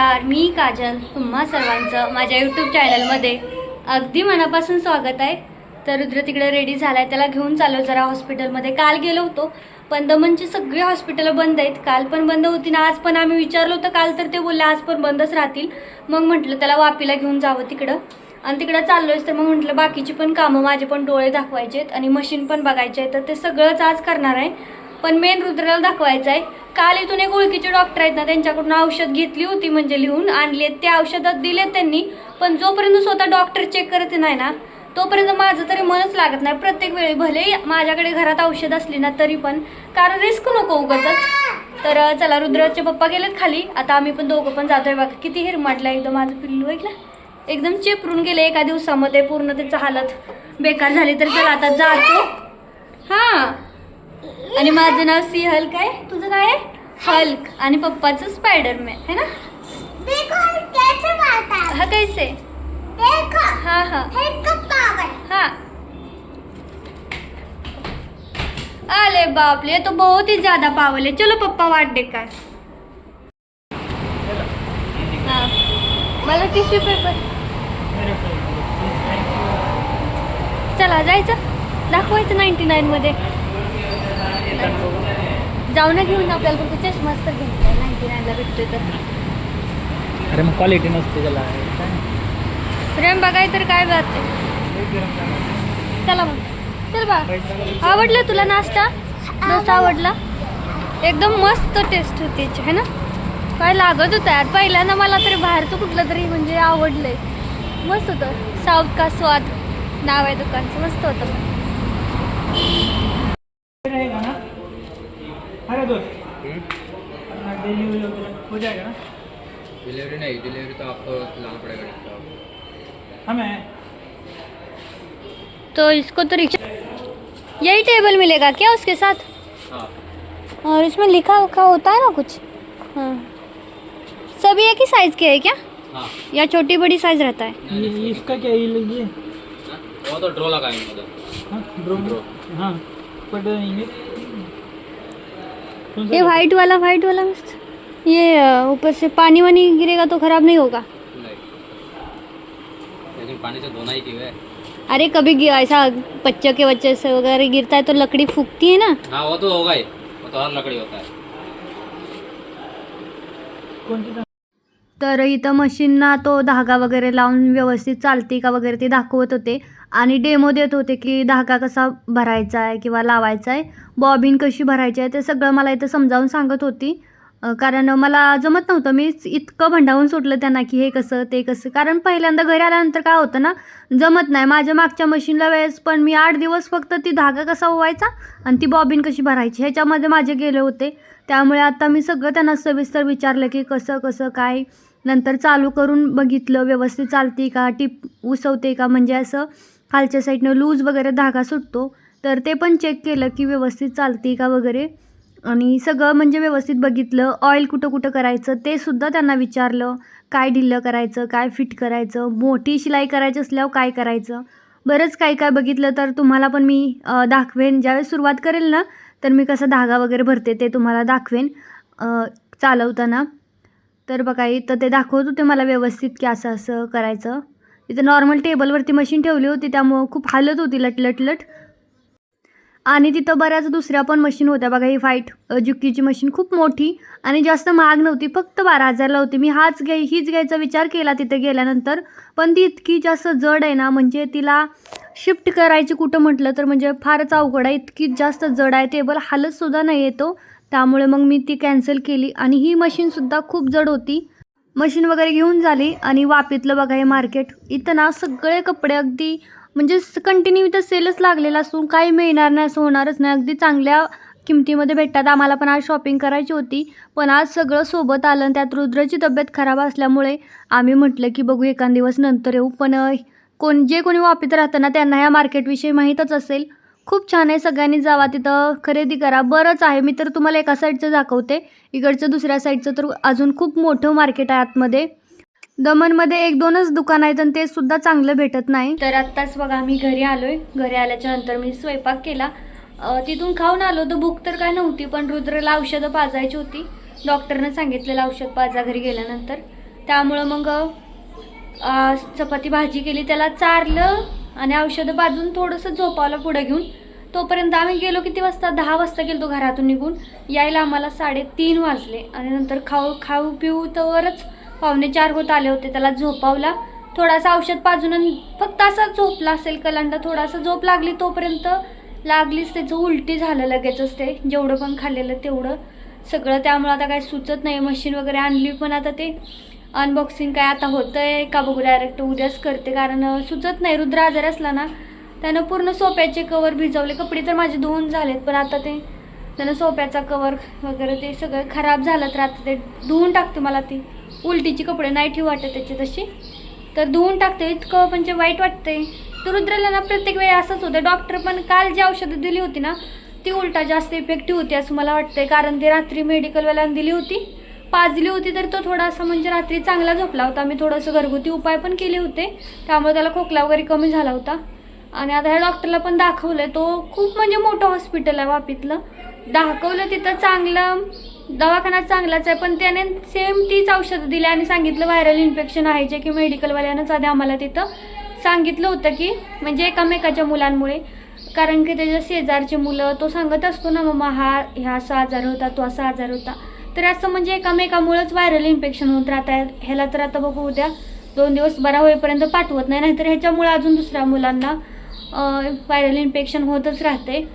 नमस्कार मी काजल तुम्हा सर्वांचं माझ्या यूट्यूब चॅनलमध्ये अगदी मनापासून स्वागत आहे. तर रुद्र तिकडे रेडी झाला आहे त्याला घेऊन चाललो जरा हॉस्पिटलमध्ये काल गेलो होतो पण दमनची सगळी हॉस्पिटलं बंद आहेत. काल पण बंद होती ना आज पण आम्ही विचारलो होतं काल तर ते बोलले आज पण बंदच राहतील. मग म्हटलं त्याला वापीला घेऊन जावं तिकडं. आणि तिकडं चाललोयच तर मग म्हटलं बाकीची पण कामं माझे पण डोळे दाखवायचे आहेत आणि मशीन पण बघायचे आहे तर ते सगळंच आज करणार आहे. पण मेन रुद्राला दाखवायचं आहे काल इथून एक ओळखीचे डॉक्टर आहेत ना त्यांच्याकडून औषध घेतली होती म्हणजे लिहून आणली. ते औषधात दिले त्यांनी पण जोपर्यंत स्वतः डॉक्टर चेक करत नाही ना तोपर्यंत माझं तरी मनच लागत नाही. प्रत्येक वेळी भले माझ्याकडे घरात औषध असली ना तरी पण. कारण रिस्क नको उगाच. तर चला रुद्राचे पप्पा गेलेत खाली. आता आम्ही पण दोघं पण जातोय बघा. किती हिरमाटला एकदम माझं पिल्लू ऐकलं? एकदम चेपरून गेले एका दिवसामध्ये. पूर्ण त्याचं हालत बेकार झाली तर चला आता जातो. हां. आणि माझं नाव सी हल्क आहे. तुझं काय आहे? हल्क. आणि पप्पाचं स्पायडरमॅन. है ना? है कैसे हा? हा का हा अरे बाप रे तो बहुत ही ज्यादा पावल है. चलो पप्पा वाट दे हा. मला टिश्यू पेपर चला जायचं. दाखवायचं नाईन्टी नाईनमध्ये जाऊ ना घेऊन आपल्याला फक्त चष्माच तर नाईन्टी नाईनला भेटतोय तर. अरे मग क्वालिटी नसते त्याला. काय? प्रेम बघाय तर काय बात आहे चला मग. चल बा. आवडलं तुला नाश्ता? डोसा आवडला. एकदम मस्त टेस्ट होती याची है ना? काय लागत होतं यार? पहिल्यांदा मला तरी बाहेरचं कुठलं तरी म्हणजे आवडलंय. मस्त होतं. साऊथ का स्वाद? नाव आहे दुकानचं. मस्त होतं. दोस्त। डिलीवरी हो जाएगा ना? डिलीवरी नहीं डिलीवरी तो आपको लाना पड़ेगा हमें। तो इसको तो रिक्शा यही टेबल मिलेगा क्या उसके साथ? हाँ। और इसमें लिखा उखा होता है ना कुछ? हाँ। सभी एक ही साइज़ के है क्या? हाँ। या छोटी बड़ी साइज़ रहता है? ये इसका क्या ये लीजिए हाँ? वो तो ड्रो लगाएँगे हाँ ड्रो ड्रो। हाँ पट देंगे ये वाइट वाला वाइट वाला मस्त। ये ऊपर से पानी वानी गिरेगा तो ख़राब नहीं होगा। लेकिन पानी से धोना ही क्यों है अरे कभी गिर ऐसा बच्चों के बच्चे से वगैरह गिरता है तो लकड़ी फूकती है ना? हाँ वो तो होगा ही। वो तो हर लकड़ी होता है। तर इथं मशीनना तो धागा वगैरे लावून व्यवस्थित चालते का वगैरे ते दाखवत होते. आणि डेमो देत होते की धागा कसा भरायचा आहे किंवा लावायचा आहे बॉबिन कशी भरायची आहे ते सगळं मला इथं समजावून सांगत होती. कारण मला जमत नव्हतं. मी इतकं भंडावून सुटलं त्यांना की हे कसं ते कसं. कारण पहिल्यांदा घरी आल्यानंतर काय होतं ना जमत नाही. माझ्या मागच्या मशीनला वेळेस पण मी आठ दिवस फक्त ती धागा कसा ओवायचा आणि ती बॉबिन कशी भरायची ह्याच्यामध्ये माझे गेले होते. त्यामुळे आता मी सगळं त्यांना सविस्तर विचारलं की कसं कसं काय? नंतर चालू करून बघितलं व्यवस्थित चालते का? टीप उसवते का? म्हणजे असं खालच्या साईडनं लूज वगैरे धागा सुटतो तर ते पण चेक केलं की व्यवस्थित चालते का वगैरे. आणि सगळं म्हणजे व्यवस्थित बघितलं ऑइल कुठं कुठं करायचं ते सुद्धा त्यांना विचारलं. काय ढिल्लं करायचं काय फिट करायचं मोठी शिलाई करायची असल्यावर काय करायचं. बरंच काय काय बघितलं तर तुम्हाला पण मी दाखवेन. ज्यावेळेस सुरुवात करेल ना तर मी कसं धागा वगैरे भरते ते तुम्हाला दाखवेन चालवताना. तर बघा इथं ते दाखवत होते मला व्यवस्थित की असं असं करायचं. इथं नॉर्मल टेबलवरती मशीन ठेवली होती त्यामुळं खूप हालत होती लट आणि तिथं बऱ्याच दुसऱ्या पण मशीन होत्या. बघा ही फाईट जुक्कीची मशीन खूप मोठी आणि जास्त महाग नव्हती फक्त बारा हजारला होती. मी हाच घ्याय हीच घ्यायचा विचार केला तिथे गेल्यानंतर. पण ती इतकी जास्त जड आहे ना म्हणजे तिला शिफ्ट करायची कुठं म्हटलं तर म्हणजे फारच अवघड आहे. इतकी जास्त जड आहे टेबल हालतसुद्धा नाही येतो त्यामुळे मग मी ती कॅन्सल केली आणि ही मशीनसुद्धा खूप जड होती. मशीन वगैरे घेऊन झाली आणि वापीतलं बघा हे मार्केट. इथं ना सगळे कपडे अगदी म्हणजे कंटिन्यू इथं सेलच लागलेला असून काही मिळणार नाही असं होणारच नाही. अगदी चांगल्या किमतीमध्ये भेटतात. आम्हाला पण आज शॉपिंग करायची होती पण आज सगळं सोबत आलं आणि त्यात रुद्राची तब्येत खराब असल्यामुळे आम्ही म्हटलं की बघू एखाद दिवस नंतर येऊ. पण कोण जे कोणी वापीत राहतं ना त्यांना ह्या मार्केटविषयी माहीतच असेल. खूप छान आहे सगळ्यांनी जावा तिथं खरेदी करा. बरंच आहे मी तर तुम्हाला एका साईडचं दाखवते. इकडचं दुसऱ्या साईडचं तर अजून खूप मोठं मार्केट आहे आतमध्ये. दमनमध्ये एक दोनच दुकान आहेत आणि ते सुद्धा चांगलं भेटत नाही. तर आत्ताच बघा मी घरी आलोय. घरी आल्याच्यानंतर मी स्वयंपाक केला. तिथून खाऊन आलो तर भूक तर काय नव्हती पण रुद्रला औषधं पाजायची होती. डॉक्टरनं सांगितलेलं औषध पाजा घरी गेल्यानंतर. त्यामुळं मग चपाती भाजी केली. त्याला चारलं. आणि औषधं बाजून थोडंसं झोपावलं पुढं घेऊन. तोपर्यंत आम्ही गेलो किती वाजता? दहा वाजता गेलो घरातून निघून. यायला आम्हाला साडेतीन वाजले आणि नंतर खाऊ खाऊ पिऊ तरच पावणे चार होत आले होते. त्याला झोपावला. थोडासा औषध पाजून आणि फक्त असा झोपला असेल कलांडा. थोडासा झोप लागली तोपर्यंत लागलीच. त्याचं उलटी झालं लगेचच ते. जेवढं पण खाल्लेलं तेवढं. सगळं त्यामुळं आता काही सुचत नाही. मशीन वगैरे आणली पण आता ते. अनबॉक्सिंग काय आता होतं आहे का बघू डायरेक्ट उद्याच करते. कारण सुचत नाही. रुद्र आजार असला ना त्यानं पूर्ण सोप्याचे कवर भिजवले. कपडे तर माझे धुवून झालेत पण आता ते त्यानं सोप्याचा कवर वगैरे ते सगळं खराब झालं तर आता ते धुवून टाकते मला ती. उलटीची कपडे नाही ठेवू वाटत त्याची तशी. तर धुवून टाकते इतकं म्हणजे वाईट वाटते तर रुद्राला ना प्रत्येक वेळी असंच होतं. डॉक्टर पण काल जी औषधं दिली होती ना ती उलटा जास्त इफेक्टिव्ह होती असं मला वाटतंय. कारण ती रात्री मेडिकलवाल्यानं दिली होती. पाजली होती तर तो थोडासा म्हणजे रात्री चांगला झोपला होता. आम्ही थोडंसं घरगुती उपाय पण केले होते. त्यामुळे त्याला खोकला वगैरे कमी झाला होता. आणि आता ह्या डॉक्टरला पण दाखवलं तो खूप म्हणजे मोठं हॉस्पिटल आहे वापीतलं दाखवलं तिथं चांगलं दवाखाना चांगलाच आहे पण त्याने सेम तीच औषधं दिली आणि सांगितलं व्हायरल इन्फेक्शन आहे जे की मेडिकलवाल्यानंच आधी आम्हाला तिथं सांगितलं होतं की म्हणजे एकामेकाच्या मुलांमुळे. कारण की त्याच्या शेजारचे मुलं तो सांगत असतो ना मम्मा हा ह्या असा आजार होता तो असा आजार होता. तर असं म्हणजे एकामेकामुळेच व्हायरल इन्फेक्शन होत राहत ह्याला तर आता बघू उद्या दोन दिवस बरा होईपर्यंत पाठवत नाही नाहीतर ह्याच्यामुळे अजून दुसऱ्या मुलांना व्हायरल इन्फेक्शन होतच राहते.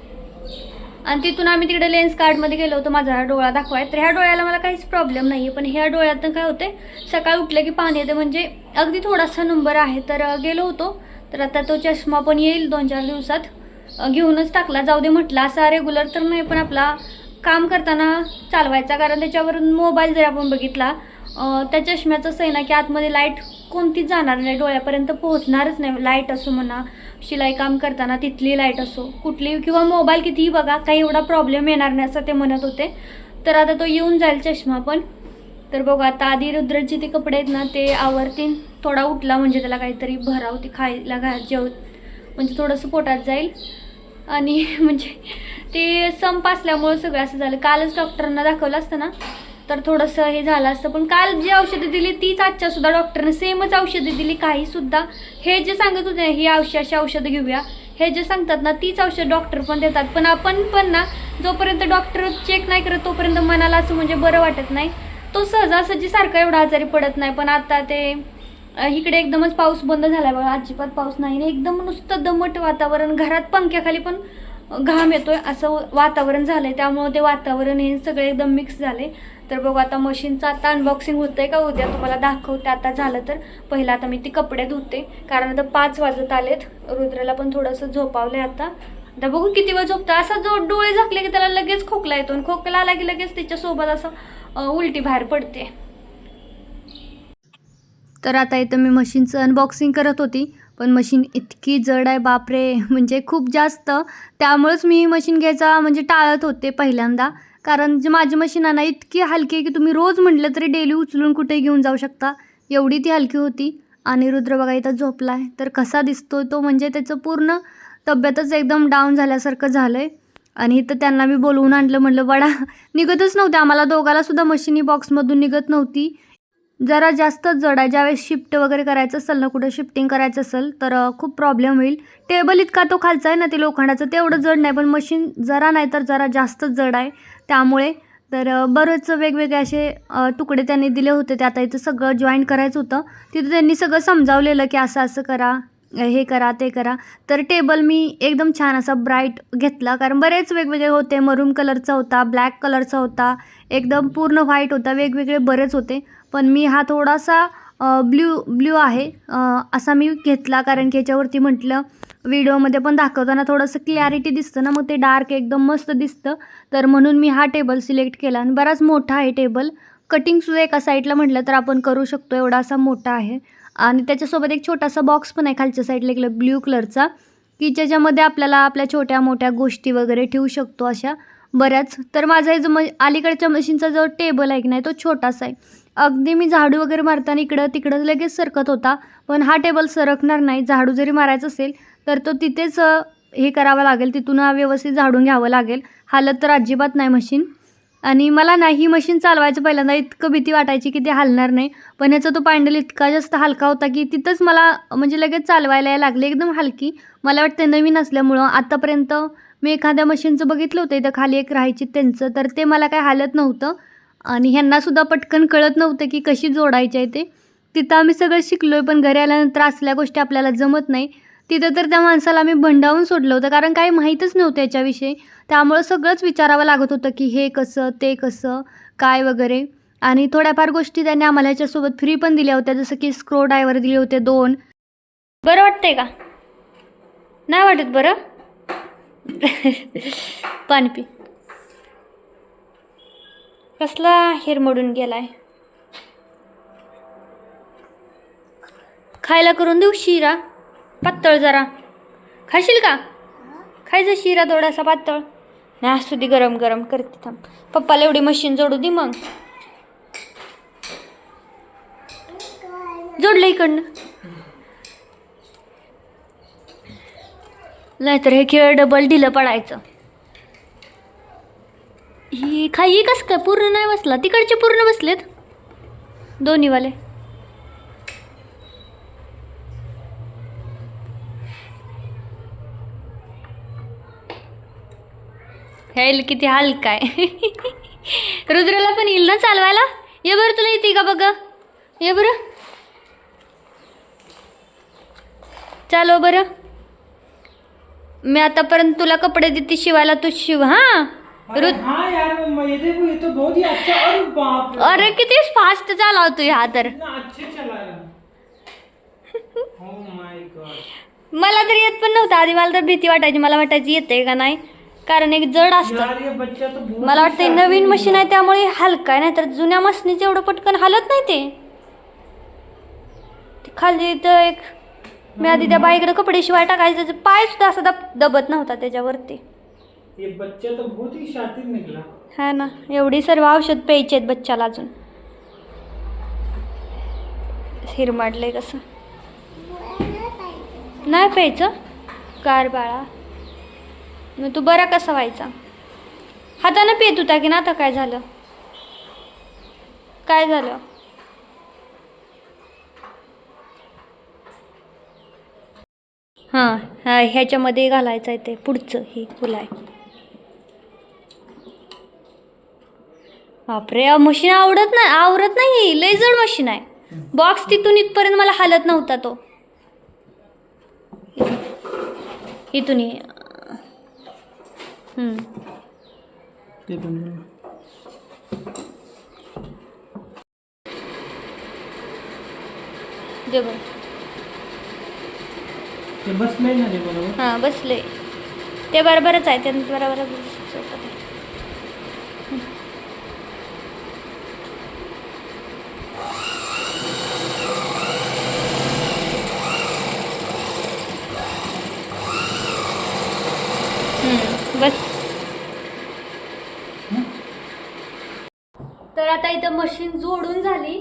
आणि तिथून आम्ही तिकडे लेन्स कार्डमध्ये गेलो होतो माझा हा डोळा दाखवाय. तर ह्या डोळ्याला मला काहीच प्रॉब्लेम नाही आहे पण ह्या डोळ्यातनं काय होते सकाळी उठलं की पाणी येते म्हणजे अगदी थोडासा नंबर आहे तर गेलो होतो. तर आता तो चष्मा पण येईल दोन चार दिवसात. घेऊनच टाकला. जाऊ दे म्हटलं असा रेग्युलर तर नाही पण आपला काम करताना चालवायचा कारण त्याच्यावरून मोबाईल जर आपण बघितला त्या चष्म्याचं असं आहे ना की आतमध्ये लाइट कोणतीच जाणार नाही डोळ्यापर्यंत पोहोचणारच नाही. लाइट असो म्हणा शिलाई काम करताना तिथली लाइट असो कुठली किंवा मोबाईल कितीही बघा काही एवढा प्रॉब्लेम येणार नाही असं ते म्हणत होते. तर आता तो येऊन जाईल चष्मा पण. तर बघा आता आधी रुद्रचे ते कपडे आहेत ना ते आवरतीन थोडा उठला म्हणजे त्याला काहीतरी भराव ते खायला घा जेव म्हणजे थोडंसं पोटात जाईल. आणि म्हणजे ते संप असल्यामुळं सगळं असं झालं. कालच डॉक्टरांना दाखवलं असतं ना तर थोडंसं हे झालं असतं. पण काल जी औषधं दिली तीच आजच्या सुद्धा डॉक्टरने सेमच औषधं दिली काही सुद्धा. हे जे सांगत होते ही औषध अशी औषधं घेऊया. हे जे सांगतात ना तीच औषध डॉक्टर पण देतात. पण आपण पण ना जोपर्यंत डॉक्टर चेक नाही करत तोपर्यंत मनाला असं म्हणजे बरं वाटत नाही. तो सहजासहजी सारखा एवढा आजारी पडत नाही. पण आता ते इकडे एकदमच पाऊस बंद झाला बघा. अजिबात पाऊस नाही. आणि एकदम नुसतं दमट वातावरण. घरात पंख्याखाली पण घाम येतोय असं वातावरण झालं आहे त्यामुळं ते वातावरण हे सगळे एकदम मिक्स झाले तर बघू आता मशीनचं आता अनबॉक्सिंग होतं आहे का उद्या तुम्हाला दाखवते आता झालं तर. पहिलं आता मी ती कपडे धुते. कारण आता पाच वाजत आलेत. रुद्राला पण थोडंसं झोपावलं आहे आता. आता बघू किती वेळ झोपतं. असा जो डोळे झाकले की त्याला लगेच खोकला येतो. आणि खोकला आला की लगेच त्याच्यासोबत असं उलटी बाहेर पडते. तर आता इथं मी मशीनचं अनबॉक्सिंग करत होती. पण मशीन इतकी जड आहे बापरे. म्हणजे खूप जास्त. त्यामुळेच मी मशीन घ्यायचा म्हणजे टाळत होते पहिल्यांदा. कारण जे माझी मशीन आहे ना इतकी हलकी आहे की तुम्ही रोज म्हटलं तरी डेली उचलून कुठे घेऊन जाऊ शकता. एवढी ती हलकी होती. आणि रुद्र बघा इथं झोपला आहे तर कसा दिसतो तो म्हणजे त्याचं पूर्ण तब्येतच एकदम डाऊन झाल्यासारखं झालं आहे आणि इथं त्यांना मी बोलवून आणलं म्हटलं वडा निघतच नव्हते आम्हाला दोघाला सुद्धा मशीनी बॉक्समधून निघत नव्हती. जरा जास्तच जड आहे. ज्यावेळेस शिफ्ट वगैरे करायचं असेल ना कुठं शिफ्टिंग करायचं असेल तर खूप प्रॉब्लेम होईल. टेबल इतका तो खालचा आहे ना ते लोखंडाचं तेवढं जड नाही. पण मशीन जरा नाही तर जरा जास्तच जड आहे. त्यामुळे तर बरंच बरेच वेगवेगळे असे तुकडे त्यांनी दिले होते. ते आता इथं सगळं जॉईन करायचं होतं. तिथं त्यांनी सगळं समजावलेलं की असं असं करा हे करा ते करा. तर टेबल मी एकदम छान असा ब्राईट घेतला. कारण बरेच वेगवेगळे होते. मरून कलरचा होता ब्लॅक कलरचा होता. एकदम पूर्ण व्हाईट होता. वेगवेगळे बरेच होते. पण मी हा थोडासा ब्ल्यू ब्ल्यू आहे. असा मी घेतला कारण की याच्यावरती म्हटलं व्हिडिओमध्ये पण दाखवताना थोडंसं क्लॅरिटी दिसतं ना मग ते डार्क एकदम मस्त दिसतं. तर म्हणून मी हा टेबल सिलेक्ट केला. आणि बराच मोठा आहे टेबल कटिंगसुद्धा एका साईडला म्हटलं तर आपण करू शकतो एवढा असा मोठा आहे. आणि त्याच्यासोबत एक छोटासा बॉक्स पण आहे खालच्या साईडला एक ब्ल्यू कलरचा की ज्याच्यामध्ये आपल्याला आपल्या छोट्या मोठ्या गोष्टी वगैरे ठेवू शकतो अशा बऱ्याच. तर माझा हे जो म अलीकडच्या मशीनचा जो टेबल आहे की नाही तो छोटासा आहे. अगदी मी झाडू वगैरे मारताना इकडं तिकडं लगेच सरकत होता पण हा टेबल सरकणार नाही. झाडू जरी मारायचा असेल तर तो तिथेच हे करावं लागेल. तिथून व्यवस्थित झाडून घ्यावं लागेल. हालत तर अजिबात नाही मशीन. आणि मला ना ही मशीन चालवायचं पहिल्यांदा इतकं भीती वाटायची की ते हलणार नाही. पण याचा तो पॅन्डल इतका जास्त हलका होता की तिथंच मला म्हणजे लगेच चालवायला यायला लागले एकदम हलकी. मला वाटतं नवीन असल्यामुळं आत्तापर्यंत मी एखाद्या मशीनचं बघितलं होतं इथं खाली एक राहायची त्यांचं तर ते मला काय हालत नव्हतं. आणि ह्यांनासुद्धा पटकन कळत नव्हतं की कशी जोडायची आहे ते. तिथं आम्ही सगळं शिकलो आहे पण घरी आल्यानंतर असल्या गोष्टी आपल्याला जमत नाही. तिथं तर त्या माणसाला आम्ही भंडावून सोडलं होतं कारण काही माहीतच नव्हतं याच्याविषयी. त्यामुळं सगळंच विचारावं लागत होतं की हे कसं ते कसं काय वगैरे. आणि थोड्याफार गोष्टी त्यांनी आम्हाला ह्याच्यासोबत फ्री पण दिल्या होत्या जसं की स्क्रो ड्रायव्हर दिले होते दोन. बरं वाटतंय का? नाही वाटत बरं? पाणी पी. कसला हिरमडून गेलाय? खायला करून देऊ शिरा? पातळ जरा. खाशील का? खायचं शिरा थोडासा पातळ. नाही असू दे गरम गरम करते थांब. पप्पाला एवढी मशीन जोडू दे मग. जोडलं इकडनं. नाहीतर हे खेळ डबल ढिलं पडायचं. ही खाई कस काय पूर्ण नाही बसला? तिकडचे पूर्ण बसलेत? दोन्हीवाले. हेल किती हलका आहे. रुद्राला पण येईल ना चालवायला? ये बरं तुला येते का बघ? ये बरं. चालो हो बरं. मी आतापर्यंत तुला कपडे देते शिवायला तू शिव हां? हाँ यार मम्मा ये देखो ये तो बहुत ही अच्छा अरे बाप रे. अरे किती फास्ट चालवतोय हा तर. इतना अच्छे चलाया oh मला तर येत पण नव्हतं. आधी मला तर भीती वाटायची. मला वाटायची येते का नाही? कारण एक जड असतं. यार ये बच्चा तो बहुत मला वाटतं नवीन। मशीन आहे. त्यामुळे हलका आहे. नाही तर जुन्या मशीनीचं एवढं पटकन हलत नाही ते. ते खाली तर एक मी आधी त्या बाईकडे कपडे शिवाय टाकायचं. त्याचा पाय सुद्धा असा दब दबत नव्हता त्याच्यावरती. ये बच्चा तो बहुत ही शातिर निकला हा ना एवढी सर्व औषध प्यायचे आहेत बच्चाला अजून. हिरमाडलंय कसं. नाही प्यायचं. कार बाळा. मग तू बरा कसा व्हायचा? हातानं पित होता की ना आता काय झालं? काय झालं? हां ह्याच्यामध्ये घालायचं आहे ते पुढचं ही फुलं आहे बापरे मशीन आवडत नाही आवरत नाही लय जड मशीन आहे. बॉक्स तिथून इथपर्यंत मला हालत नव्हता तो. इथून ये. हम्म. ते पण दे बरं. ते ना रे बरोबर? हां बसले ते बरोबरच आहे त्यांनी बरोबर बस तर आता इथं मशीन जोडून झाली.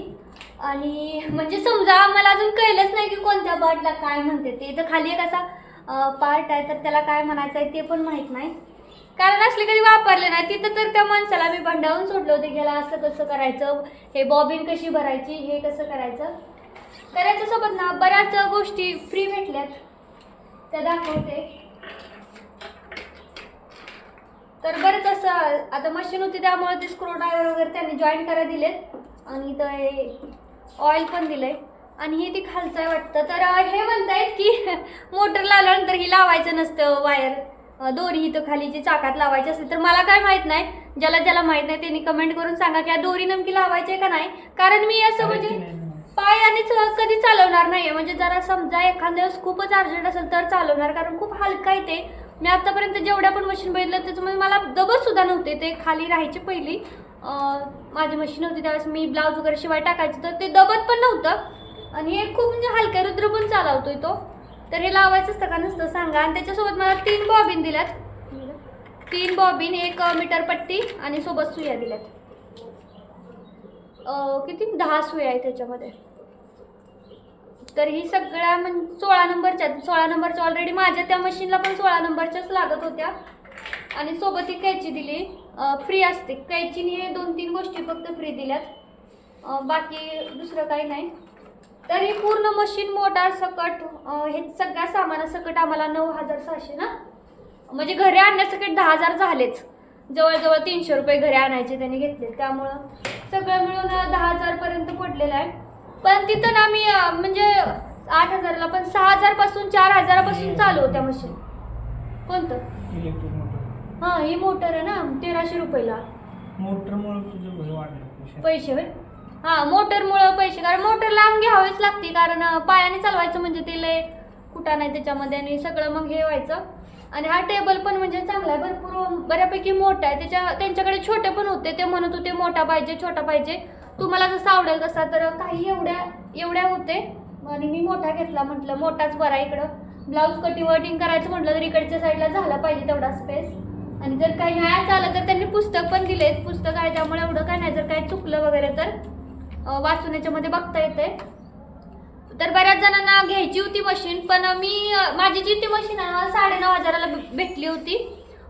आणि म्हणजे समजा आम्हाला अजून कळलंच नाही की कोणत्या पार्टला काय म्हणते. ते इथं खाली एक असा पार्ट आहे तर त्याला काय म्हणायचं आहे ते पण माहीत नाही. कारण असले कधी वापरले नाही तिथं तर त्या माणसाला मी भंडावून सोडलं होते घ्यायला असं कसं करायचं हे बॉबिन कशी भरायची हे कसं करायचं. तर याच्यासोबत ना बऱ्याच गोष्टी फ्री भेटल्यात. त्या दाखवते. तर बरंच असं आता मशीन होती त्यामुळे ते स्क्रू ड्रायव्हर वगैरे त्यांनी जॉईन करायला दिलेत. आणि इथं हे ऑइल पण दिलंय. आणि हे ती खालचं आहे वाटतं. तर हे म्हणतायत की मोटर लावल्यानंतर ही लावायचं नसतं वायर दोरी इथं खाली जी चाकात लावायची असते. तर मला काय माहीत नाही. ज्याला ज्याला माहीत नाही त्यांनी कमेंट करून सांगा की या दोरी नेमकी लावायची आहे का नाही. कारण मी असं म्हणजे पायानेच कधी चालवणार नाही म्हणजे जरा समजा एखाद्या खूपच अर्जंट असेल तर चालवणार. कारण खूप हलका आहे ते. मी आतापर्यंत जेवढ्या पण मशीन बघितलं त्याच्यामध्ये मला दबत सुद्धा नव्हते. ते खाली राहायचे पहिली. माझी मशीन होती त्यावेळेस मी ब्लाऊज वगैरे शिवाय टाकायचं तर ते दबत पण नव्हतं. आणि हे खूप म्हणजे हलक्या रुद्र पण चालवतोय तो. तर हे लावायचं असतं का नसतं सांगा. आणि त्याच्यासोबत मला तीन बॉबिन दिल्यात. तीन बॉबिन एक मीटर पट्टी आणि सोबत सुया दिल्यात. किती? दहा सुया आहे त्याच्यामध्ये. तर ही सगळ्या म्हणजे सोळा नंबरच्या सोळा नंबरच्या ऑलरेडी माझ्या त्या मशीनला पण सोळा नंबरच्याच लागत होत्या. आणि सोबत ही कैची दिली. फ्री असते. कैचीने हे दोन तीन गोष्टी फक्त फ्री दिल्यात. बाकी दुसरं काही नाही. तर ही पूर्ण मशीन मोटार सकट हे सगळ्या सामानासकट आम्हाला नऊ हजार सहाशे ना? म्हणजे घरी आणण्यासकट दहा हजार झालेच. जवळजवळ तीनशे रुपये घरी आणायचे त्यांनी घेतले. त्यामुळं सगळं मिळून दहा हजारपर्यंत पडलेलं आहे. पण तिथं ना मी अं, म्हणजे आठ हजारला पण सहा हजारपासून चार हजारापासून चालू होत्या मशीन कोणतं? Electric motor. हां ही मोटर आहे ना तेराशे रुपयाला. मोटरमुळे तुझं वाढलं पैसे. पैसे होय? हां मोटरमुळं पैसे कारण मोटर लांब घ्यावीच लागते कारण अं, पायाने चालवायचं म्हणजे ते लय कुठं नाही त्याच्यामध्ये आणि सगळं मग हे व्हायचं. आणि हा टेबल पण म्हणजे चांगला आहे भरपूर बऱ्यापैकी मोठा आहे. त्याच्या त्यांच्याकडे छोटे पण होते ते म्हणत होते मोठा पाहिजे छोटा पाहिजे. तुम्हाला जसं आवडेल तसा. तर काही एवढ्या एवढ्या होते. आणि मी मोठा घेतला म्हटलं मोठाच बरा इकडं. ब्लाऊज कटिंग वटिंग करायचं म्हटलं तर इकडच्या साईडला झाला पाहिजे तेवढा स्पेस आणि जर काही नाही आलं तर त्यांनी पुस्तक पण दिलेत. पुस्तक आहे त्यामुळे एवढं काय नाही. जर काही चुकलं वगैरे तर वाचून याच्यामध्ये बघता येते तर बऱ्याच जणांना घ्यायची होती मशीन पण मी माझी जी ती मशीन आहे ना साडेनऊ हजाराला भेटली होती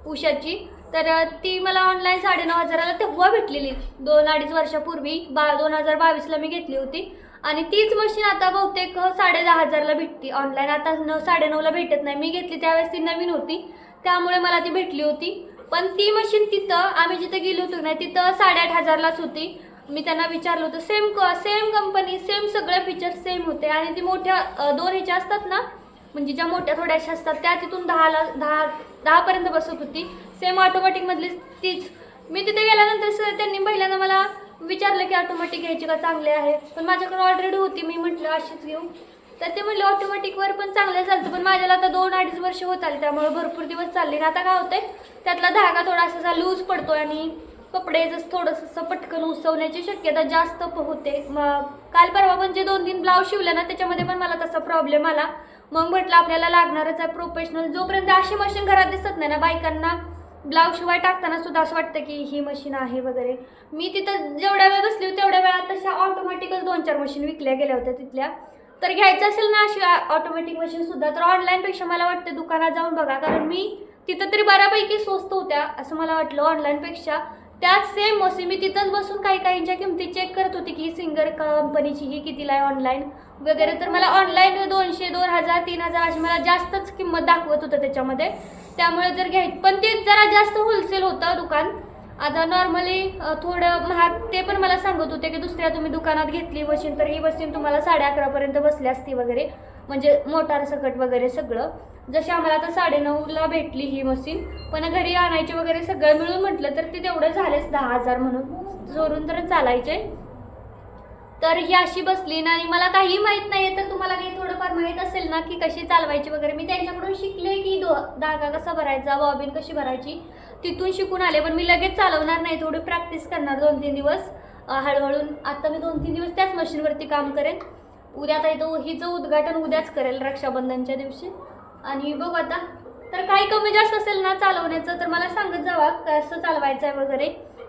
उषाची. तर ती मला ऑनलाईन साडेनऊ हजाराला तेव्हा भेटलेली. दोन अडीच वर्षापूर्वी बा दोन हजार बावीसला मी घेतली होती. आणि तीच मशीन आता बहुतेक साडे दहा हजारला भेटती. ऑनलाईन आता न साडेनऊला भेटत नाही. मी घेतली त्यावेळेस ती नवीन होती. त्यामुळे मला ती भेटली होती. पण ती मशीन तिथं आम्ही जिथं गेलो होतो ना तिथं साडेआठ हजारलाच होती. मी त्यांना विचारलं होतं सेम क सेम कंपनी सेम सगळे फीचर्स सेम होते. आणि ती मोठ्या दोन ह्याच्या असतात ना म्हणजे ज्या मोठ्या थोड्याशा असतात त्या तिथून दहाला दहा दहापर्यंत बसत होती. सेम ऑटोमॅटिकमधली तीच. मी तिथे गेल्यानंतर सर त्यांनी पहिल्यांदा मला विचारलं की ऑटोमॅटिक घ्यायची का? चांगले आहे. पण माझ्याकडे ऑलरेडी होती. मी म्हटलं अशीच घेऊ. तर ते म्हणले ऑटोमॅटिकवर पण चांगलं चालतं. पण माझ्याला आता दोन अडीच वर्ष होत आली. त्यामुळे भरपूर दिवस चालले. आता काय होतंय? त्यातला धागा थोडासा लूज पडतो आणि कपडे जसं थोडंसं असं पटकन उसवण्याची शक्यता जास्त होते. मग काल परवा पण जे दोन तीन ब्लाऊज शिवले ना त्याच्यामध्ये पण मला तसा प्रॉब्लेम आला. मग म्हटलं आपल्याला लागणारच आहे प्रोफेशनल जोपर्यंत अशी मशीन घरात दिसत नाही ना बायकांना ब्लाऊज शिवाय टाकताना सुद्धा असं वाटतं की ही मशीन आहे वगैरे. मी तिथं जेवढ्या वेळ बसली तेवढ्या वेळात तशा ऑटोमॅटिकच दोन चार मशीन विकल्या गेल्या होत्या तिथल्या. तर घ्यायचं असेल ना अशी ऑटोमॅटिक मशीन सुद्धा तर ऑनलाईनपेक्षा मला वाटतं दुकानात जाऊन बघा. कारण मी तिथं तरी बऱ्यापैकी स्वस्त होत्या असं मला वाटलं ऑनलाईनपेक्षा त्याच सेम मशीन मी तिथंच बसून काही काहींच्या किमती चेक करत होती की सिंगर कंपनीची ही कितीला आहे ऑनलाईन वगैरे. तर मला ऑनलाईन दोनशे दोन हजार तीन हजार अशी मला जास्तच किंमत दाखवत होतं त्याच्यामध्ये. त्यामुळे जर घ्याय पण ते जरा जास्त होलसेल होतं दुकान. आता नॉर्मली थोडं महाग ते पण मला सांगत होते की दुसऱ्या तुम्ही दुकानात घेतली मशीन तर ही मशीन तुम्हाला साडे अकरापर्यंत बसली असती वगैरे. म्हणजे मोटार सकट वगैरे सगळं. जशी आम्हाला आता साडेनऊला भेटली ही मशीन पण घरी आणायचे वगैरे सगळं मिळून म्हटलं तर ते तेवढं झालेच दहा हजार म्हणून. जोरून तर चालायचे. तर ही अशी बसली ना आणि मला काही माहीत नाही तर तुम्हाला काही थोडंफार माहीत असेल ना की कशी चालवायची वगैरे. मी त्यांच्याकडून शिकले की दो धागा कसा भरायचा बॉबिन कशी भरायची तिथून शिकून आले. पण मी लगेच चालवणार नाही थोडी प्रॅक्टिस करणार दोन तीन दिवस. हळूहळून हळूहळू आता मी दोन तीन दिवस त्याच मशीनवरती काम करेन. उद्या आता इथं हिचं उद्घाटन उद्याच करेल रक्षाबंधनच्या दिवशी. आणि बघू आता. तर काही कमी जास्त असेल ना चालवण्याचं तर मला सांगत जावा कसं चालवायचं आहे वगैरे.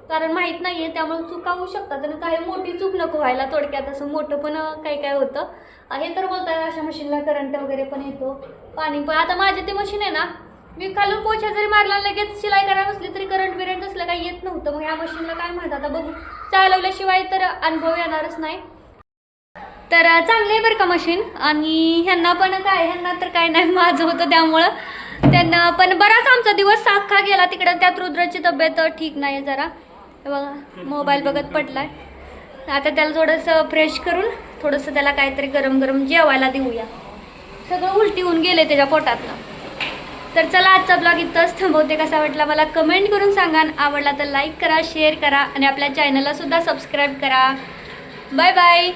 कारण माहीत नाही आहे त्यामुळे चुका होऊ शकतात आणि काही मोठी चूक नको व्हायला थोडक्यात. असं मोठं पण काही काय होतं. हे तर बोलतात अशा मशीनला करंट वगैरे पण येतो. पाणी पण आता माझे ते मशीन आहे ना मी खालून पोछा जरी मारला लगेच शिलाई करायला बसली तरी करंट बिरंट असलं काही येत नव्हतं. मग ह्या मशीनला काय म्हणतात? आता बघू. चालवल्याशिवाय तर अनुभव येणारच नाही. तर चांगले आहे बरं का मशीन आणि ह्यांना पण काय ह्यांना तर काय नाही माझं होतं त्यामुळं. त्यांना पण बराच आमचा दिवस साखा गेला तिकडं. त्यात रुद्राची तब्येत ठीक नाही जरा. बघा मोबाईल बघत पडलाय. आता त्याला थोडंसं फ्रेश करून थोडंसं त्याला काहीतरी गरम गरम जेवायला देऊया. सगळं उलटी होऊन गेले त्याच्या पोटातनं. तर चला आजचा ब्लॉग इथंच थांबवते. कसा वाटला मला कमेंट करून सांगा. आवडला तर लाईक करा शेअर करा. आणि आपल्या चॅनलला सुद्धा सबस्क्राईब करा. Bye bye